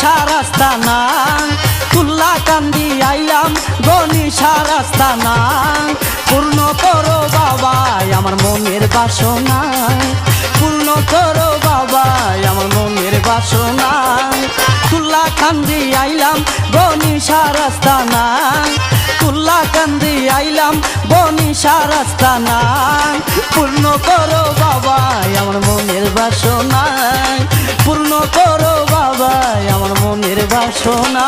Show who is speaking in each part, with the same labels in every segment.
Speaker 1: সারাস্তানা তুল্লা কান্দি আইলাম গনি সারাস্তানা পূর্ণ করো বাবা আমার মনের বাসনা। পূর্ণ করো বাবা আমার মনের বাসনা। তুল্লা কান্দি আইলাম গনি সারাস্তানা তুল্লা কান্দি আইলাম বনি সারাস্তানা পূর্ণ করো বাবা আমার মনের বাসনা। পূর্ণ করো বাবা আমার মনের বাসনা।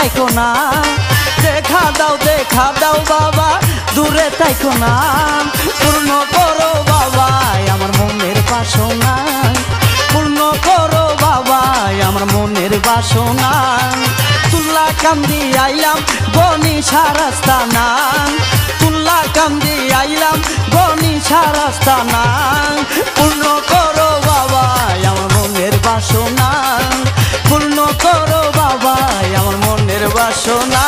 Speaker 1: তাইকো না। দেখা দাও দেখা দাও বাবা, দূরে তাইকো না। পূর্ণ করো বাবা আমার মনের বাসনা। পূর্ণ করো বাবা আমার মনের বাসনা। তুল্লা কান্দি আইলাম বনি সারাস্তানা তুল্লা কান্দি আইলাম বনি সারাস্তা না পূর্ণ করো বাবা আমার মনের বাসনা। পূর্ণ করো মনের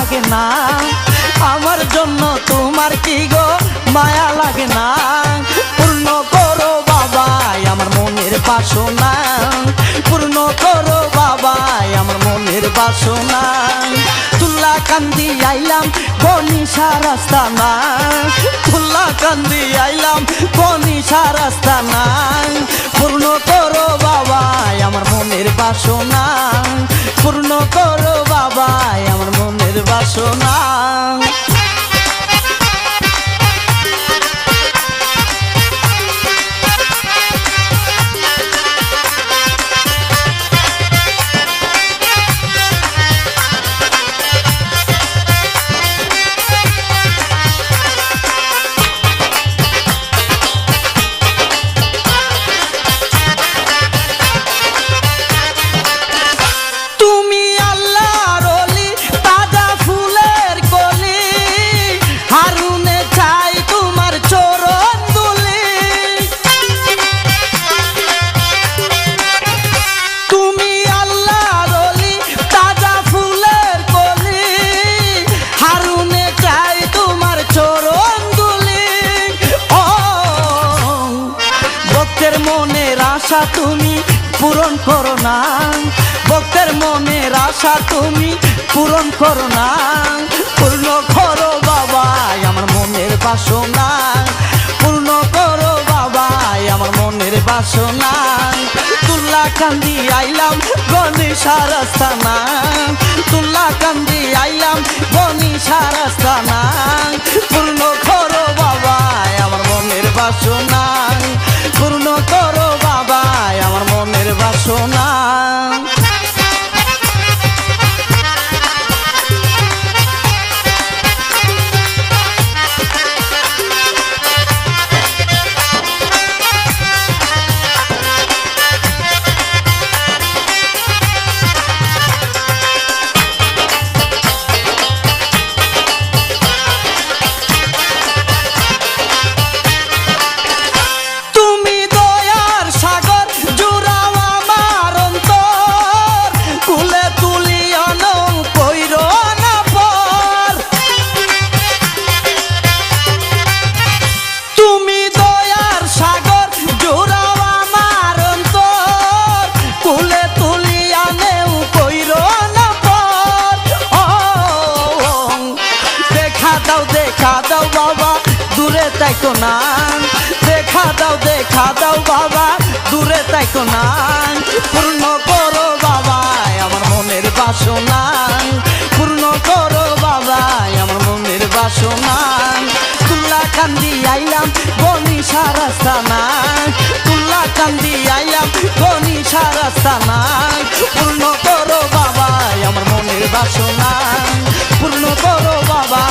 Speaker 1: লাগে না। আমার জন্য তোমার কি গো মায়া লাগে না? পূর্ণ করো বাবা আমার মনের বাসনা। পূর্ণ করো বাবা আমার মনের বাসনা। তুল্লা কান্দি আইলাম বনি সারাস্তানা তুল্লা কান্দি আইলাম বনি সারাস্তানা পূর্ণ মনের বাসনা পূর্ণ করো বাবা আমার মনের বাসনা। আশা তুমি পূরণ করো না। ভক্তের মনের আশা তুমি পূরণ করো না। পূর্ণ করো বাবা আমার মনের বাসনা। পূর্ণ করো বাবা আমার মনের বাসনা। তুল্লা কান্দি আইলাম গনি সারাস্তানা তুল্লা কান্দি আইলাম গনি তাইকো না দেখা দাও দেখা দাও বাবা, দূরে তাইকো না পূর্ণ করো বাবা, আমার মনের বাসনা। পূর্ণ করো বাবা, আমার মনের বাসনা। তুল্লা কান্দি আইলাম বনি সারাস্তানা তুল্লা কান্দি আইলাম বনি সারাস্তানা পূর্ণ করো বাবা, আমার মনের বাসনা। পূর্ণ করো বাবা